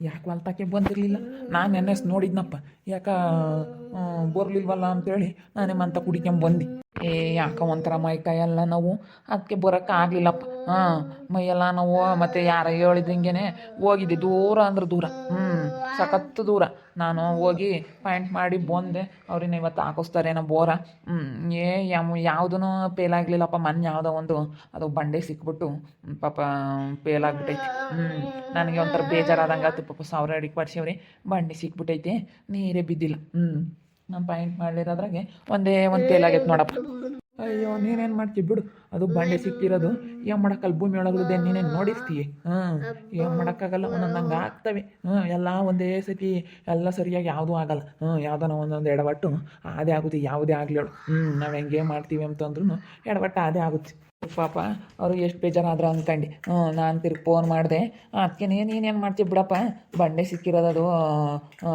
ಯಾಕೆ ಹೊಲ್ತಾಕೆ ಬಂದಿರಲಿಲ್ಲ? ನಾನು ನೆನ್ನೆಸ್ ನೋಡಿದ್ನಪ್ಪ. ಯಾಕ ಬರ್ಲಿಲ್ವಲ್ಲ ಅಂತೇಳಿ ನಾನೇ ಮಂತ ಕುಡಿಕೊಂಬಂದು ಏ, ಯಾಕೆ ಒಂಥರ ಮೈ ಕೈಯೆಲ್ಲ ನಾವು? ಅದಕ್ಕೆ ಬರೋಕ್ಕೆ ಆಗಲಿಲ್ಲಪ್ಪ. ಹಾಂ, ಮೈಯೆಲ್ಲ ನಾವು, ಮತ್ತು ಯಾರ ಹೇಳಿದಂಗೆನೆ ಹೋಗಿದ್ದೆ ದೂರ ಅಂದ್ರೆ ದೂರ. ಹ್ಞೂ ಸಖತ್ತು ದೂರ. ನಾನು ಹೋಗಿ ಪಾಯಿಂಟ್ ಮಾಡಿ ಬಂದೆ. ಅವ್ರಿನ್ನ ಇವತ್ತು ಹಾಕಿಸ್ತಾರೇನೋ ಬೋರ. ಹ್ಞೂ ಏ ಯಾವ ಯಾವುದೂ ಪೇಲ್ ಆಗಲಿಲ್ಲಪ್ಪ. ಮೊನ್ನೆ ಯಾವುದೋ ಒಂದು ಅದು ಬಂಡೆ ಸಿಕ್ಬಿಟ್ಟು ಪಾಪ ಪೇಲ್ ಆಗ್ಬಿಟ್ಟೈತಿ ಹ್ಞೂ ನನಗೆ ಒಂಥರ ಬೇಜಾರಾದಂಗೆ ಆಯ್ತು ಪಾಪ ಸಾವಿರ ಅಡಿಗೆ ಪಡಿಸಿವ್ರಿ ಬಂಡೆ ಸಿಕ್ಬಿಟ್ಟೈತಿ ನೀರೇ ಬಿದ್ದಿಲ್ಲ. ಹ್ಞೂ ನಾನು ಪಾಯಿಂಟ್ ಮಾಡಲಿರೋದ್ರಾಗೆ ಒಂದೇ ಒಂದು ಪೇಲ್ ಆಗೈತೆ ನೋಡಪ್ಪ. ಅಯ್ಯೋ, ನೀನೇನು ಮಾಡ್ತಿ ಬಿಡು. ಅದು ಬಂಡೆ ಸಿಕ್ಕಿರೋದು. ಏನು ಮಾಡೋಕ್ಕಲ್ಲ ಭೂಮಿ ಒಳಗಡೆ ನೀನೇನು ನೋಡಿರ್ತೀಯ ಹಾಂ. ಏನು ಮಾಡೋಕ್ಕಾಗಲ್ಲ? ಹಂಗೆ ಆಗ್ತವೆ. ಹ್ಞೂ ಎಲ್ಲ ಒಂದೇ ಸತಿ ಎಲ್ಲ ಸರಿಯಾಗಿ ಯಾವುದೂ ಆಗಲ್ಲ. ಹ್ಞೂ ಯಾವ್ದನ ಒಂದೊಂದು ಎಡವಟ್ಟು ಅದೇ ಆಗುತ್ತೆ, ಯಾವುದೇ ಆಗಲಿ ಹೇಳು. ಹ್ಞೂ ನಾವು ಹೆಂಗೆ ಮಾಡ್ತೀವಿ ಅಂತಂದ್ರೂ ಎಡವಟ್ಟು ಅದೇ ಆಗುತ್ತೆ. ಪಾಪ, ಅವರು ಎಷ್ಟು ಬೇಜಾರಾದ್ರ ಅಂದ್ಕಂಡು ಹ್ಞೂ ನಾನು ತಿರ್ಗಿ ಫೋನ್ ಮಾಡಿದೆ. ಅದಕ್ಕೆ ನೀನೇನು ಮಾಡ್ತೀವಿ ಬಿಡಪ್ಪ? ಬಂಡೆ ಸಿಕ್ಕಿರೋದು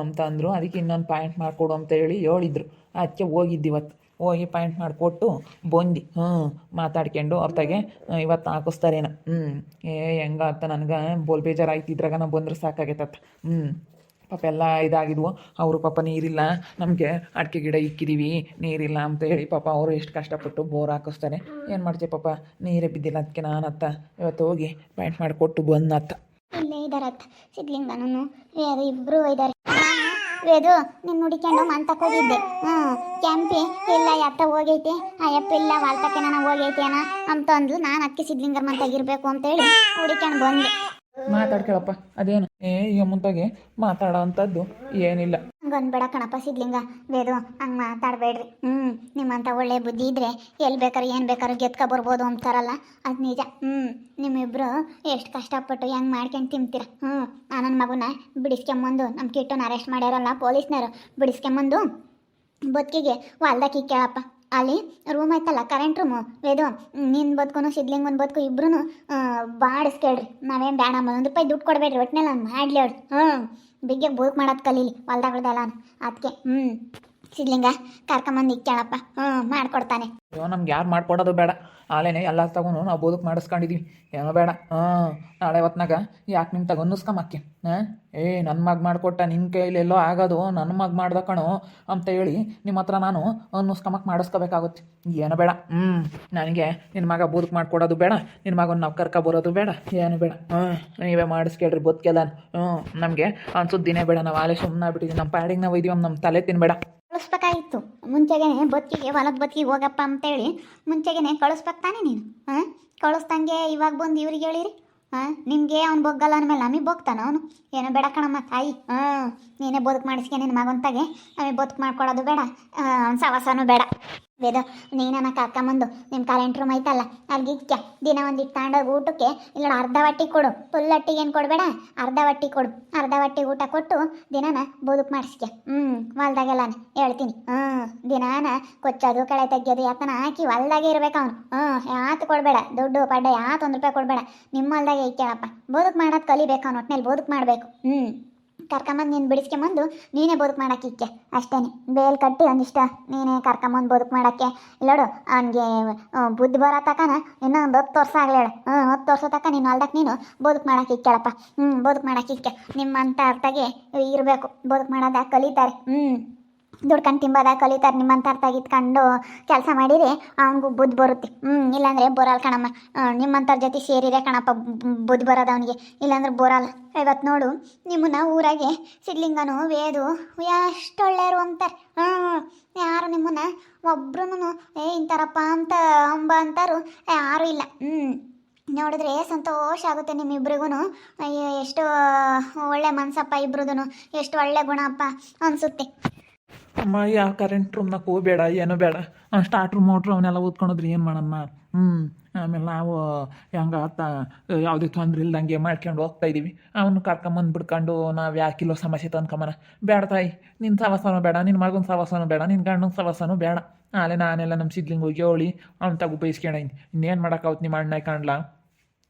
ಅಂತಂದರು. ಅದಕ್ಕೆ ಇನ್ನೊಂದು ಪಾಯಿಂಟ್ ಮಾಡಿಕೊಡು ಅಂತ ಹೇಳಿ ಹೇಳಿದ್ರು. ಅದಕ್ಕೆ ಹೋಗಿದ್ದು ಇವತ್ತು ಹೋಗಿ ಪಾಯಿಂಟ್ ಮಾಡಿಕೊಟ್ಟು ಬಂದು, ಹ್ಞೂ, ಮಾತಾಡ್ಕೊಂಡು ಅವ್ರತಾಗೆ ಇವತ್ತು ಹಾಕಿಸ್ತಾರೇನ? ಹ್ಞೂ. ಏ, ಹೆಂಗಾತ ನನಗೆ? ಬೋಲ್ ಬೇಜಾರಾಯ್ತು, ಇದ್ರಾಗ ನಾವು ಬಂದ್ರೆ ಸಾಕಾಗೈತತ್ತ ಹ್ಞೂ. ಪಾಪ ಎಲ್ಲ ಇದಾಗಿದ್ವು. ಅವರು ಪಾಪ ನೀರಿಲ್ಲ. ನಮಗೆ ಅಡಿಕೆ ಗಿಡ ಇಕ್ಕಿದೀವಿ. ನೀರಿಲ್ಲ ಅಂತ ಹೇಳಿ ಪಾಪ ಅವರು ಎಷ್ಟು ಕಷ್ಟಪಟ್ಟು ಬೋರ್ ಹಾಕಿಸ್ತಾರೆ. ಏನು ಮಾಡ್ತೀವಿ ಪಾಪ? ನೀರೇ ಬಿದ್ದಿಲ್ಲ ಅದಕ್ಕೆ ನಾನು ಅತ್ತ ಇವತ್ತು ಹೋಗಿ ಪಾಯಿಂಟ್ ಮಾಡಿಕೊಟ್ಟು ಬಂದತ್ತ ಇಲ್ಲೇ ಸಿದ್ಲಿಂಗನೂ ವೇದ ಇಬ್ರು ವೇದು ನಿನ್ನ ಹುಡಿಕೊಂಡು ಮಂತಕ್ಕೆ ಹೋಗಿದ್ದೆ. ಹ್ಞೂ ಕೆಂಪಿ, ಇಲ್ಲ ಎತ್ತ ಹೋಗೈತೆ. ಆ ಯಪ್ಪ ಇಲ್ಲ, ವಾಲ್ತಕ್ಕೆ ನಾನು ಹೋಗೈತೆ ಅನ ಅಂತ ಅಂದ್ಲು ನಾನು ಅಕ್ಕಿ ಸಿದ್ಲಿಂಗರ್ ಮಂತಾಗಿರ್ಬೇಕು ಅಂತೇಳಿ ಹುಡಿಕೊಂಡು ಬಂದೆ. ಮಾತಾಡ್ಕೊಳಪ್ಪ ಅದೇನು? ಏ ಈಗ ಮುಂತಾಗೆ ಮಾತಾಡೋ ಅಂಥದ್ದು ಏನಿಲ್ಲ. ಹಂಗನ್ಬೇಡ ಕಣಪ್ಪ ಸಿದ್ಲಿಂಗ. ವೇದು, ಹಂಗೆ ಮಾತಾಡಬೇಡ್ರಿ. ಹ್ಞೂ ನಿಮ್ಮಂಥ ಒಳ್ಳೆ ಬುದ್ಧಿ ಇದ್ರೆ ಎಲ್ಲಿ ಬೇಕಾದ್ರೆ ಏನು ಬೇಕಾದ್ರೂ ಗೆದ್ಕೊ ಬರ್ಬೋದು ಅಂತಾರಲ್ಲ ಅದು ನಿಜ. ಹ್ಞೂ ನಿಮ್ಮಿಬ್ರು ಎಷ್ಟು ಕಷ್ಟಪಟ್ಟು ಹೆಂಗೆ ಮಾಡ್ಕೊಂಡು ತಿಂತೀರ. ಹ್ಞೂ ನನ್ನ ಮಗುನ ಬಿಡಿಸ್ಕೊಂಬಂದು ನಮ್ಮ ಕಿಟ್ಟನ ಅರೆಸ್ಟ್ ಮಾಡ್ಯಾರಲ್ಲ ಪೊಲೀಸ್ನವರು, ಬಿಡಿಸ್ಕೊಂಬಂದು ಬದುಕಿಗೆ ವಾಲ್ದಾಕಿ ಕೇಳಪ್ಪ. ಅಲ್ಲಿ ರೂಮ್ ಐತಲ್ಲ ಕರೆಂಟ್ ರೂಮು ವೇದು ನಿನ್ನ ಬದುಕು ಸಿದ್ಲಿಂಗನ ಬದುಕು ಇಬ್ರು ಬಾಡಿಸ್ಕೇಳ್ರಿ ನಾವೇನು ಬೇಡ ಒಂದು ರೂಪಾಯಿ ದುಡ್ಡು ಕೊಡಬೇಡ್ರಿ ಒಟ್ಟಿನಲ್ಲಿ ಮಾಡಲಿ ಅವ್ರು ಹ್ಞೂ ಬಿಗ್ಗೆ ಬದುಕು ಮಾಡೋದು ಕಲೀಲಿ ಅದಕ್ಕೆ ಹ್ಞೂ ಸಿದ್ಲಿಂಗ ಕರ್ಕೊಂಬಂದು ಕೇಳಪ್ಪ ಹ್ಞೂ ಮಾಡ್ಕೊಡ್ತಾನೆ. ಅಯ್ಯೋ, ನಮ್ಗೆ ಯಾರು ಮಾಡ್ಕೊಡೋದು ಬೇಡ. ಆಲೇನೆ ಎಲ್ಲ ತಗೊಂಡು ನಾವು ಬದುಕು ಮಾಡಿಸ್ಕೊಂಡಿದ್ವಿ. ಏನೋ ಬೇಡ. ಹಾಂ ನಾಳೆ ಹೊತ್ನಾಗ ಯಾಕೆ ನಿಮ್ಮ ತಗೊಂಡು ಅನ್ನಿಸ್ಕೊಂಬಕ್ಕೆ ಹಾಂ ಏ ನನ್ನ ಮಗ ಮಾಡಿಕೊಟ್ಟ ನಿನ್ನ ಎಲ್ಲೋ ಆಗೋದು ನನ್ನ ಮಗ ಮಾಡ್ದ ಕಣೋ ಅಂತ ಹೇಳಿ ನಿಮ್ಮ ಹತ್ರ ನಾನು ಅನ್ನಿಸ್ಕೊಂಬಕ್ಕೆ ಮಾಡಿಸ್ಕೋಬೇಕಾಗುತ್ತೆ. ಏನು ಬೇಡ. ಹ್ಞೂ ನನಗೆ ನಿನ್ನ ಮಗ ಬದುಕು ಮಾಡ್ಕೊಡೋದು ಬೇಡ. ನಿನ್ನ ಮಗನ ನಾವು ಕರ್ಕ ಬರೋದು ಬೇಡ. ಏನು ಬೇಡ. ಹ್ಞೂ ನೀವೇ ಮಾಡಿಸ್ಕೇಳ್ರಿ ಬದುಕೆಲ್ಲ ಹ್ಞೂ ನಮಗೆ ಅನ್ಸುದ್ದಿನೇ ಬೇಡ. ನಾವು ಆಲೇ ಸುಮ್ಮನೆ ಬಿಟ್ಟಿದ್ದೀವಿ ನಮ್ಮ ಪ್ಯಾಡಿಗೆ ನಾವು ಇದೀವಿ ನಮ್ಮ ತಲೆ ತಿನ್ಬೇಡ. ಕಳಿಸ್ಬೇಕಾಗಿತ್ತು. ಮುಂಚೆಗೇನೆ ಬದುಕಿಗೆ ಹೊಲದ ಬದುಕಿಗೆ ಹೋಗಪ್ಪ ಅಂತೇಳಿ ಮುಂಚೆಗೇನೆ ಕಳಿಸ್ಬೇಕು ತಾನೇ ನೀನು. ಹಾಂ ಕಳಿಸ್ದಂಗೆ ಇವಾಗ ಬಂದು ಇವ್ರಿಗೆ ಹೇಳಿರಿ. ಹಾಂ ನಿಮಗೆ ಅವ್ನು ಬೊಗ್ಗಲ್ಲ ಅಂದಮೇಲೆ ನಮಗೆ ಬೊಗ್ತಾನ ಅವನು? ಏನೋ ಬೇಡ ಕಣಮ್ಮ, ತಾಯಿ. ಹಾಂ ನೀನೇ ಬದುಕು ಮಾಡಿಸ್ಕೆ ನಿನ್ನ ಮಗಂತಾಗೆ ನಮಗೆ ಬದುಕು ಮಾಡ್ಕೊಡೋದು ಬೇಡ. ಅವ್ನ ಸವಾಸನೂ ಬೇಡ. ವೇದ ಅಕ್ಕ ಮುಂದು ನಿಮ್ಮ ಕರೆಂಟ್ ರೂಮ್ ಐತಲ್ಲ ಅಲ್ಲಿಗೆ ಇಕ್ಕ ದಿನ ಒಂದಿಟ್ಟು ತಗೊಂಡೋಗಿ ಊಟಕ್ಕೆ ಇಲ್ಲ ಅರ್ಧ ಹೊಟ್ಟಿ ಕೊಡು. ಫುಲ್ ಹೊಟ್ಟಿಗೆ ಏನು ಕೊಡಬೇಡ? ಅರ್ಧ ಹೊಟ್ಟಿ ಕೊಡು. ಅರ್ಧ ಹೊಟ್ಟಿ ಊಟ ಕೊಟ್ಟು, ದಿನಾನ ಬದುಕು ಮಾಡಿಸ್ಕೆ ಹ್ಞೂ ಹೊಲ್ದಾಗೆಲ್ಲ ಹೇಳ್ತೀನಿ. ಹ್ಞೂ ದಿನಾನ ಕೊಚ್ಚೋದು, ಕಳೆ ತೆಗ್ಯೋದು, ಯಾತನ ಹಾಕಿ ಹೊಲ್ದಾಗೆ ಇರ್ಬೇಕು ಅವನು. ಹ್ಞೂ ಯಾತು ಕೊಡಬೇಡ. ದುಡ್ಡು, ಪಡ್ಡ ಯಾತು ಒಂದು ರೂಪಾಯಿ ಕೊಡಬೇಡ. ನಿಮ್ಮ ಹೊಲ್ದಾಗೆ ಇಕ್ಕೇಳಪ್ಪ ಬದುಕು ಮಾಡೋದು ಕಲಿಬೇಕು ಅವ್ನು ಒಟ್ಟಿನಲ್ಲಿ ಬದುಕು ಮಾಡಬೇಕು. ಹ್ಞೂ ಕರ್ಕೊಂಬಂದು ನೀನು ಬಿಡಿಸ್ಕೊಂಬಂದು ನೀನೇ ಬದುಕು ಮಾಡಕ್ಕೆ ಇಕ್ಕೆ. ಅಷ್ಟೇನೆ. ಬೇಲ್ ಕಟ್ಟಿ ಒಂದಿಷ್ಟ ನೀನೇ ಕರ್ಕೊಂಬಂದು ಬದುಕು ಮಾಡೋಕ್ಕೆ. ಇಲ್ಲೋಡು ಅವನಿಗೆ ಬುದ್ಧಿ ಬರೋ ತಕನ ಇನ್ನೊಂದು ಹತ್ತು ವರ್ಷ ಆಗಲಿ ಹೇಳು. ಹ್ಞೂ ಹತ್ತು ವರ್ಷ ತಕ ನೀನು ಹೊಲ್ದಕ್ಕೆ ನೀನು ಬದುಕು ಮಾಡಕ್ಕೆ ಇಕ್ಕೇಳಪ್ಪ ಹ್ಞೂ ಬದುಕು ಮಾಡಕ್ಕೆ ಇಕ್ಕೆ. ನಿಮ್ಮಂಥ ಅರ್ಥಗೆ ಇರಬೇಕು. ಬದುಕು ಮಾಡೋದ ಕಲಿತಾರೆ. ಹ್ಞೂ ದುಡ್ಕೊಂಡು ತಿಂಬೋದ, ಕಲಿತಾರೆ ನಿಮ್ಮಂಥ ಅರ್ಥ ಇತ್ಕೊಂಡು ಕೆಲಸ ಮಾಡಿರಿ ಅವನಿಗೂ ಬುದ್ಧಿ ಬರುತ್ತೆ. ಹ್ಞೂ ಇಲ್ಲಾಂದ್ರೆ ಬೋರಲ್ ಕಣಮ್ಮ. ನಿಮ್ಮಂಥವ್ರ ಜೊತೆ ಸೇರಿರೆ ಕಣಪ್ಪ, ಬುದ್ಧಿ ಬರೋದು ಅವನಿಗೆ. ಇಲ್ಲಾಂದ್ರೆ ಬೋರಲ್ಲ ಇವತ್ತು ನೋಡು, ನಿಮ್ಮನ್ನ ಊರಾಗೆ ಸಿಡ್ಲಿಂಗನು ವೇದು ಎಷ್ಟು ಒಳ್ಳೆಯರು ಅಂತಾರೆ ಹ್ಞೂ ಯಾರು ನಿಮ್ಮನ್ನ ಒಬ್ರು ಏ, ಇಂತಾರಪ್ಪ ಅಂತ ಅಂಬ ಅಂತಾರು ಯಾರೂ ಇಲ್ಲ. ಹ್ಞೂ ನೋಡಿದ್ರೆ ಸಂತೋಷ ಆಗುತ್ತೆ ನಿಮ್ಮಿಬ್ರಿಗೂ ಅಯ್ಯೋ, ಎಷ್ಟು ಒಳ್ಳೆ ಮನಸಪ್ಪ ಇಬ್ರದೂ ಎಷ್ಟು ಒಳ್ಳೆ ಗುಣಪ್ಪ ಅನಿಸುತ್ತೆ. ಅಮ್ಮ ಯಾವ ಕರೆಂಟ್ ರೂಮ್ನಾಗ ಹೋಗಬೇಡ, ಏನೂ ಬೇಡ. ಸ್ಟಾರ್ಟ್ರು ಮೋಟ್ರು ಅವನ್ನೆಲ್ಲ ಓದ್ಕೊಂಡ್ರಿ ಏನು ಮಾಡಮ್ಮ ಹ್ಞೂ ಆಮೇಲೆ ನಾವು, ಹೆಂಗ ಆತ, ಯಾವುದೇ ತೊಂದ್ರೆ ಇಲ್ದಂಗೆ ಮಾಡ್ಕೊಂಡು ಹೋಗ್ತಾ ಇದ್ದೀವಿ ಅವನು ಕರ್ಕೊಂಬಂದು ಬಿಡ್ಕೊಂಡು, ನಾವು ಯಾಕಿಲ್ಲೋ ಸಮಸ್ಯೆ ತಂದ್ಕೊಂಬನ. ಬೇಡ ತಾಯಿ ನಿನ್ನ ಸವಾಸನೂ ಬೇಡ ನಿನ್ನ ಮಗನ ಸವಾಸನೂ ಬೇಡ ನಿನ್ನ ಗಂಡನ ಸವಾಸನೂ ಬೇಡ. ಆಲೆ ನಾನೆಲ್ಲ ನಮ್ಮ ಸಿದ್ಲಿಂಗ್ ಹೋಗಿ ಹೇಳಿ, ಅವ್ನು ತಗು ಬೈಸ್ಕೊಂಡೀನಿ ಇನ್ನೇನು ಮಾಡೋಕ್ಕಾವತ್ತು ನಿಮ್ಮ ಅಣ್ಣ ಕಾಣ್ಲಾ?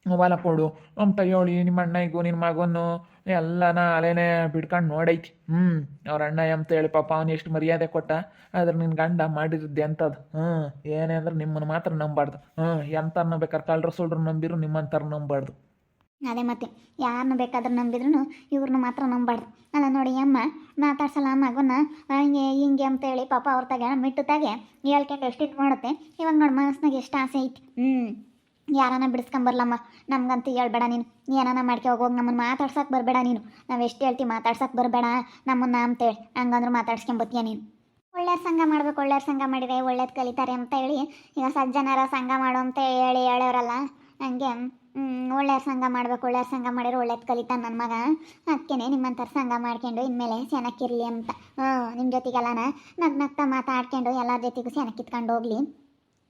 ಮೊಬೈಲ ಕೊಡು. ಅಂತ ಹೇಳಿ ನಿಮ್ಮ ಅಣ್ಣಗೂ ನಿನ್ನ ಮಗನು ಎಲ್ಲನ ಅಲೆನೆ ಬಿಡ್ಕೊಂಡು ನೋಡೈತಿ. ಹ್ಞೂ ಅವ್ರ ಅಣ್ಣ ಅಂತ ಹೇಳಿ ಪಾಪ ಅವ್ನು ಎಷ್ಟು ಮರ್ಯಾದೆ ಕೊಟ್ಟ? ಆದ್ರೆ ನಿನ್ನ ಗಂಡ ಮಾಡಿರದ್ದೆ ಎಂಥದ್ದು ಹ್ಞೂ ಏನೇ ಅಂದ್ರೆ ನಿಮ್ಮನ್ನು ಮಾತ್ರ ನಂಬಾರ್ದು ಹ್ಞೂ ಎಂತ ಬೇಕಾದ್ರೆ ಕಳ್ರು ಸುಳ್ರು ನಂಬಿರು ನಿಮ್ಮಂತಾರ ನಂಬಾರ್ದು ಅದೇ ಮತ್ತೆ ಯಾರನ್ನ ಬೇಕಾದ್ರೂ ನಂಬಿದ್ರು ಇವ್ರನ್ನ ಮಾತ್ರ ನಂಬಾರ್ದು ಅಲ್ಲ ನೋಡಿ ಅಮ್ಮ ಮಾತಾಡ್ಸಲ್ಲ ಆ ಮಗುನ ಹಂಗೆ ಹಿಂಗೆ ಅಂತೇಳಿ ಪಾಪ ಅವ್ರ ತಗ ಮಿಟ್ಟು ತಾಗೆ ಹೇಳ್ಕೊಂಡು ಎಷ್ಟು ಇದು ಮಾಡುತ್ತೆ? ಇವಾಗ ನೋಡಿ ಮನಸ್ನಾಗ ಎಷ್ಟು ಆಸೆ ಐತಿ. ಹ್ಞೂ ಯಾರನ್ನ ಬಿಡಿಸ್ಕೊಂಬರ್ಲಮ್ಮ? ನಮ್ಗಂತೂ ಹೇಳ್ಬೇಡ ನೀನು. ಏನಾನ ಮಾಡ್ಕೆ ಹೋಗೋಗಿ ನಮ್ಮನ್ನು ಮಾತಾಡ್ಸೋಕೆ ಬರಬೇಡ ನೀನು. ನಾವು ಎಷ್ಟು ಹೇಳ್ತೀವಿ ಮಾತಾಡ್ಸೋಕೆ ಬರಬೇಡ. ನಮ್ಮನ್ನ ಅಂತೇಳಿ ಹಂಗಂದ್ರೆ ಮಾತಾಡ್ಸ್ಕೊಂಬತ್ತೀಯ ನೀನು. ಒಳ್ಳೆಯ ಸಂಘ ಮಾಡ್ಬೇಕು ಒಳ್ಳೆಯ ಸಂಘ ಮಾಡಿದ್ರೆ ಒಳ್ಳೇದು ಕಲಿತಾರೆ ಅಂತ ಹೇಳಿ. ಈಗ ಸಜ್ಜನರ ಸಂಘ ಮಾಡು ಅಂತ ಹೇಳಿ ಹೇಳೋರಲ್ಲ, ಹಂಗೆ. ಒಳ್ಳೆಯ ಸಂಘ ಮಾಡ್ಬೇಕು ಒಳ್ಳೆಯ ಸಂಘ ಮಾಡಿದ್ರೆ ಒಳ್ಳೇದು ಕಲಿತಾನೆ ನನ್ನ ಮಗ. ಅದಕ್ಕೇನೆ ನಿಮ್ಮಂಥರ ಸಂಘ ಮಾಡ್ಕೊಂಡು ಇನ್ಮೇಲೆ ಚೆನ್ನಾಗಿರಲಿ ಅಂತ. ಹ್ಞೂ ನಿಮ್ಮ ಜೊತೆಗೆಲ್ಲನ ನಗ್ ನಗ್ತಾ ಮಾತಾಡ್ಕೊಂಡು ಎಲ್ಲರ ಜೊತೆಗೂ ಸೆನಕ್ಕಿತ್ಕೊಂಡು ಹೋಗ್ಲಿ.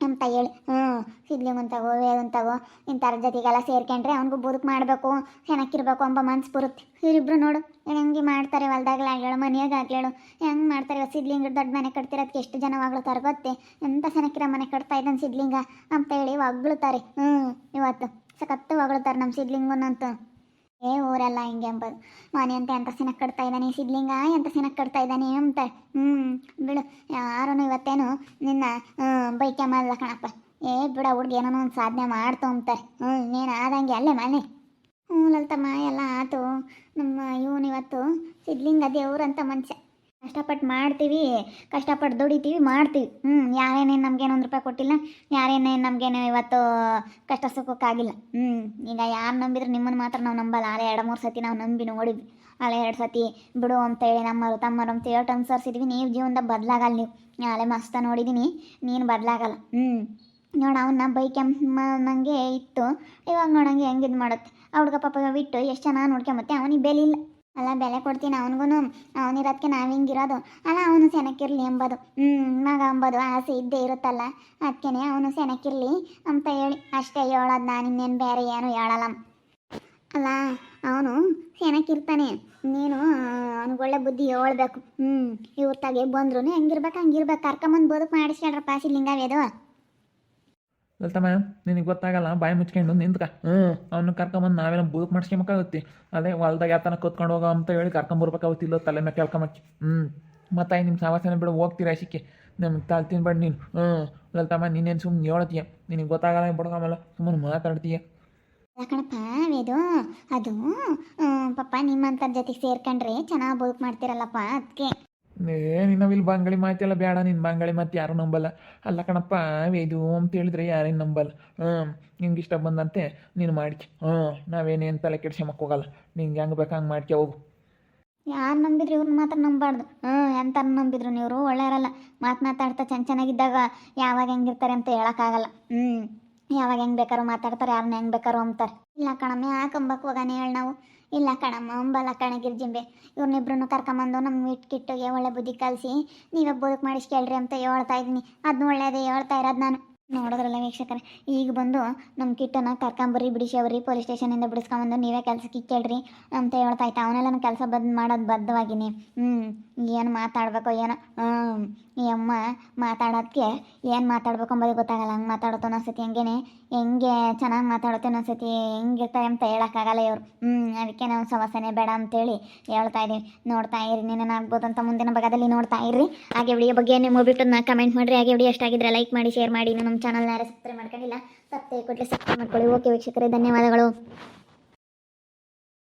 ಅಂತ ಹೇಳಿ, ಹ್ಞೂ ಸಿದ್ಲಿಂಗಂತಾಗೋ ವೇದಂತಾಗೋ ಇಂಥರ ಜೊತೆಗೆಲ್ಲ ಸೇರ್ಕೊಂಡ್ರೆ ಅವ್ನಿಗೂ ಬದುಕು ಮಾಡಬೇಕು, ಚೆನ್ನಾಗಿರ್ಬೇಕು ಅಂಬ ಮನ್ಸು ಬರುತ್ತೆ ಇವರಿಬ್ರು ನೋಡು ಹೆಂಗೆ ಮಾಡ್ತಾರೆ ಹೊಲ್ದಾಗ್ಲಾಗ್ಲೇಳು ಮನೆಯಾಗ್ಲೇಳು ಹೆಂಗೆ ಮಾಡ್ತಾರೆ ಸಿದ್ಲಿಂಗ ದೊಡ್ಡ ಮನೆ ಕಟ್ತಿರೋದಕ್ಕೆ ಎಷ್ಟು ಜನ ಹೊಗಳ್ತಾರೆ ಗೊತ್ತೇ? ಎಂಥ ಚೆನ್ನಾಗಿರೋ ಮನೆ ಕಟ್ತಾ ಇದ್ದಾನೆ ಸಿದ್ಲಿಂಗ ಅಂತ ಹೇಳಿ ಒಗ್ಳುತ್ತಾರೆ ಹ್ಞೂ, ಇವತ್ತು ಸಖತ್ತು ಹೊಗಳುತ್ತಾರೆ ನಮ್ಮ ಸಿದ್ಲಿಂಗನಂತೂ. ಏ, ಊರಲ್ಲ ಹಿಂಗೆ ಅಂಬೋದು ಮನೆ ಅಂತ ಎಂಥ ಸಿನಕ್ ಕಟ್ತಾ ಇದ್ದಾನೆ, ಸಿದ್ಲಿಂಗ? ಎಂಥ ಸಿನಕ್ ಕಟ್ತಾ ಇದ್ದಾನೆ ಅಂತ. ಹ್ಞೂ ಬಿಡು. ಯಾರೂ ಇವತ್ತೇನು ನಿನ್ನ ಬೈಕೆ ಮಾಡಲ್ಲ ಕಣಪ್ಪ. ಏ, ಬಿಡ ಹುಡ್ಗಿ ಏನೋ ಒಂದು ಸಾಧನೆ ಮಾಡ್ತು ಅಂತಾರೆ ಹ್ಞೂ ಇನ್ನೇನು ಆದಂಗೆ ಅಲ್ಲೇ ಮನೆ. ಹ್ಞೂ ಲಲಿತಮ್ಮ, ಎಲ್ಲ ಆತು. ನಮ್ಮ ಇವನು ಇವತ್ತು ಸಿದ್ಲಿಂಗ ದೇವ್ರಂತ ಮನುಷ್ಯ. ಕಷ್ಟಪಟ್ಟು ಮಾಡ್ತೀವಿ, ಕಷ್ಟಪಟ್ಟು ದುಡಿತೀವಿ, ಮಾಡ್ತೀವಿ. ಹ್ಞೂ ಯಾರೇನೇನು ನಮಗೇನು ಒಂದು ರೂಪಾಯಿ ಕೊಟ್ಟಿಲ್ಲ ಯಾರೇನೇನು ನಮಗೇನು ಇವತ್ತು ಕಷ್ಟ ಸುಖಕ್ಕಾಗಿಲ್ಲ ಹ್ಞೂ ಈಗ ಯಾರು ನಂಬಿದ್ರು ನಿಮ್ಮನ್ನು ಮಾತ್ರ ನಾವು ನಂಬಲ್ಲ. ಆಲೆ ಎರಡು ಮೂರು ಸತಿ ನಾವು ನಂಬಿ ನೋಡಿದ್ವಿ. ಆಲೆ ಎರಡು ಸತಿ ಬಿಡು ಅಂತೇಳಿ ನಮ್ಮರು ತಮ್ಮರು ಅಂತ ಹೇಳ್ಟ್ಟು ಅನ್ಸರ್ಸಿದ್ವಿ. ನೀವು ಜೀವನದಾಗ ಬದಲಾಗಲ್ಲ ನೀವು. ಆಲೆ ಮಸ್ತ ನೋಡಿದ್ದೀನಿ ನೀನು ಬದಲಾಗಲ್ಲ. ಹ್ಞೂ ನೋಡ ಅವನ್ನ ಬೈಕೆಂಬ ನನಗೆ ಇತ್ತು. ಇವಾಗ ನೋಡಂಗೆ ಹೆಂಗೆ ಇದು ಮಾಡುತ್ತೆ ಆ ಪಾಪ ಬಿಟ್ಟು ಎಷ್ಟು ಚೆನ್ನಾಗಿ ನೋಡ್ಕೊಂಬತ್ತೆ. ಅವನಿಗೆ ಬೆಲೆ ಇಲ್ಲ. ಅಲ್ಲ, ಬೆಲೆ ಕೊಡ್ತೀನಿ ಅವನಿಗೂ ಅವನಿರೋದಕ್ಕೆ ನಾವು ಹಿಂಗಿರೋದು. ಅಲ್ಲ, ಅವನು ಸೆನಕ್ಕಿರಲಿ ಎಂಬುದು ಹ್ಞೂ ಮಗ ಅಂಬೋದು, ಆಸೆ ಇದ್ದೇ ಇರುತ್ತಲ್ಲ. ಅದಕ್ಕೇ ಅವನು ಸೆನಕ್ಕಿರಲಿ ಅಂತ ಹೇಳಿ. ಅಷ್ಟೇ ಹೇಳೋದು ನಾನು, ಇನ್ನೇನು ಬೇರೆ ಏನು ಹೇಳಲ್ಲ. ಅಲ್ಲ, ಅವನು ಸೆನಕ್ಕಿರ್ತಾನೆ ನೀನು ಅವ್ನಿಗೆ ಒಳ್ಳೆ ಬುದ್ಧಿ ಹೇಳ್ಬೇಕು. ಹ್ಞೂ ಇವ್ರ ತಾಗೆ ಬಂದ್ರು ಹೆಂಗಿರ್ಬೇಕು, ಹಂಗಿರ್ಬೇಕು. ಕರ್ಕೊಂಬಂದು ಬದುಕು ಮಾಡಿಸ್ಕೊಂಡ್ರಪ್ಪ ಸಿಲಿಂಗವೇದು ಲಲಿತಮ್ಮ ನಿನಗೆ ಗೊತ್ತಾಗಲ್ಲ ಬಾಯಿ ಮುಚ್ಕೊಂಡು ನಿಂತ್ಕ. ಹ್ಞೂ ಅವ್ನು ಕರ್ಕೊಂಬಂದು ನಾವೇನೋ ಬೂಕ್ ಮಾಡಿಸ್ಕೊಂಬೇಕಾಗುತ್ತೆ. ಅದೇ ಹೊಲ್ದಾಗ ಯಾತನ ಕೂತ್ಕೊಂಡು ಹೋಗೋ ಅಂತ ಹೇಳಿ ಕರ್ಕೊಂಬರ್ಬೇಕಾಗುತ್ತೆ ಇಲ್ಲೋ ತಲೆ ಮೇಲೆ ಕೇಳ್ಕೊಂಬಕ್ಕೆ. ಹ್ಞೂ ಮತ್ತೆ ನಿಮ್ಮ ಸಾವಾಸನ ಬಿಡು ಹೋಗ್ತೀರಾ ಸಿಕ್ಕಿ ನಮ್ಗೆ ತಲೆ ತಿನ್ಬೇಡ ನೀನು. ಹ್ಞೂ ಲಲಿತಮ್ಮ ನೀನೇನು ಸುಮ್ಮನೆ ಹೇಳ್ತೀಯ ನಿನಗೆ ಗೊತ್ತಾಗಲ್ಲ ಬಿಡ್ಕೊಂಬಲ್ಲ ಸುಮ್ಮನೆ ಮಾತಾಡ್ತೀಯ? ವೇದು ಅದು ಪಪ್ಪ ನಿಮ್ಮಂತರ್ ಜೊತೆಗೆ ಸೇರ್ಕೊಂಡ್ರೆ ಚೆನ್ನಾಗಿ ಬದುಕು ಮಾಡ್ತೀರಲ್ಲಪ್ಪ ಅದಕ್ಕೆ ಏ ನಿನ್ನವಿಲ್ಲಿ ಬಂಗಾಳಿ ಮಾತಿ ಎಲ್ಲ ಬೇಡ ನಿನ್ನ ಬಂಗಾಳಿ ಮಾತು ಯಾರು ನಂಬಲ್ಲ. ಅಲ್ಲ ಕಣಪ್ಪ ಇದು ಅಂತ ಹೇಳಿದ್ರೆ ಯಾರೇನು ನಂಬಲ್ಲ. ಹ್ಞೂ ನಿಂಗೆ ಇಷ್ಟ ಬಂದಂತೆ ನೀನು ಮಾಡ್ಕೆ. ಹ್ಞೂ ನಾವೇನೇನು ತಲೆ ಕೆಡ್ಸ್ಕೊಂಬಕ್ಕೆ ಹೋಗಲ್ಲ. ನಿಂಗೆ ಹೆಂಗೆ ಬೇಕು ಹಂಗೆ ಮಾಡ್ಕೆ ಹೋಗು. ಯಾರು ನಂಬಿದ್ರು ಇವ್ರನ್ನ ಮಾತ್ರ ನಂಬಾರ್ದು. ಹ್ಞೂ ಎಂತ ನಂಬಿದ್ರು ನೀವು ಒಳ್ಳೆಯರಲ್ಲ ಮಾತು ಮಾತಾಡ್ತಾ ಚೆನ್ನ ಚೆನ್ನಾಗಿದ್ದಾಗ ಯಾವಾಗ ಹೆಂಗಿರ್ತಾರೆ ಅಂತ ಹೇಳೋಕ್ಕಾಗಲ್ಲ. ಹ್ಞೂ ಯಾವಾಗ ಹೆಂಗ್ ಬೇಕಾರೋ ಮಾತಾಡ್ತಾರೆ ಯಾರನ್ನ ಹೆಂಗೆ ಬೇಕಾರೋ ಅಂತಾರೆ ಇಲ್ಲ ಕಣಮ್ಮ ಯಾಕೆ ಅಂಬಕ್ಕೆ ಹೋಗಾನೆ ಹೇಳಿ ನಾವು. ಇಲ್ಲ ಕಣಮ್ಮ, ಅಂಬಲ್ಲ ಕಣ ಗಿರ್ಜಿಂಬೆ. ಇವ್ರನ್ನಿಬ್ರು ಕರ್ಕೊಂಬಂದು ನಮ್ಮ ಇಟ್ಕಿಟ್ಟಿಗೆ ಒಳ್ಳೆ ಬುದ್ಧಿ ಕಲಿಸಿ ನೀವೇ ಬದುಕು ಮಾಡಿಸ್ಕೇಳ್ರಿ ಅಂತ ಹೇಳ್ತಾ ಇದ್ದೀನಿ. ಅದನ್ನ ಒಳ್ಳೇದೇ ಹೇಳ್ತಾ ಇರೋದು ನಾನು. ನೋಡಿದ್ರಲ್ಲ ವೀಕ್ಷಕರೇ, ಈಗ ಬಂದು ನಮ್ಮ ಕಿಟ್ಟನ ಕರ್ಕೊಂಬರ್ರಿ ಬಿಡಿಸಿವ್ರಿ ಪೊಲೀಸ್ ಸ್ಟೇಷನಿಂದ ಬಿಡಿಸ್ಕೊಂಬಂದು ನೀವೇ ಕೆಲಸಕ್ಕೆ ಇಕ್ಕೇಳ್ರಿ ಅಂತ ಹೇಳ್ತಾ ಇತ್ತು ಅವನೆಲ್ಲ ಕೆಲಸ ಬದ್ ಮಾಡೋದು ಬದ್ಧವಾಗಿನಿ. ಹ್ಞೂ ಏನು ಮಾತಾಡ್ಬೇಕೋ ಏನೋ. ಈ ಅಮ್ಮ ಮಾತಾಡೋದಕ್ಕೆ ಏನು ಮಾತಾಡ್ಬೇಕು ಅಂಬೋದು ಗೊತ್ತಾಗಲ್ಲ. ಹಂಗೆ ಮಾತಾಡುತ್ತೆ ಒಂದೊಂದ್ಸತಿ ಹಂಗೇನೆ? ಹೆಂಗೆ ಚೆನ್ನಾಗಿ ಮಾತಾಡುತ್ತೆ ಒಂದೊಂದ್ಸತಿ ಹೆಂಗಿರ್ತಾರೆ ಅಂತ ಹೇಳೋಕ್ಕಾಗಲ್ಲ ಇವರು. ಹ್ಞೂ ಅದಕ್ಕೆ ನಾವು ಸವಾಸನೆ ಬೇಡ ಅಂತೇಳಿ ಹೇಳ್ತಾ ಇದ್ದೀವಿ ನೋಡ್ತಾ ಇರಿ ನೀನೇನು ಆಗ್ಬೋದು ಅಂತ ಮುಂದಿನ ಭಾಗದಲ್ಲಿ ನೋಡ್ತಾ ಇರ್ರಿ. ಹಾಗೆ ವಿಡಿಯೋ ಬಗ್ಗೆ ನೀವು ಬಿಟ್ಟು ನಾ ಕಮೆಂಟ್ ಮಾಡಿರಿ. ಹಾಗೆ ವಿಡಿಯೋ ಎಷ್ಟಾಗಿದ್ರೆ ಲೈಕ್ ಮಾಡಿ ಶೇರ್ ಮಾಡಿ. ಇನ್ನು ಚಾನಲ್ನ ಯಾರು ಸಬ್ಸ್ಕ್ರೈಬ್ ಮಾಡ್ಕೊಂಡಿಲ್ಲ ಸಬ್ಸ್ಕ್ರೈಬ್ ಕೊಟ್ಟರೆ ಸಬ್ಸ್ಕ್ರೈಬ್ ಮಾಡ್ಕೊಳ್ಳಿ. ಓಕೆ ವೀಕ್ಷಕರೇ ಧನ್ಯವಾದಗಳು.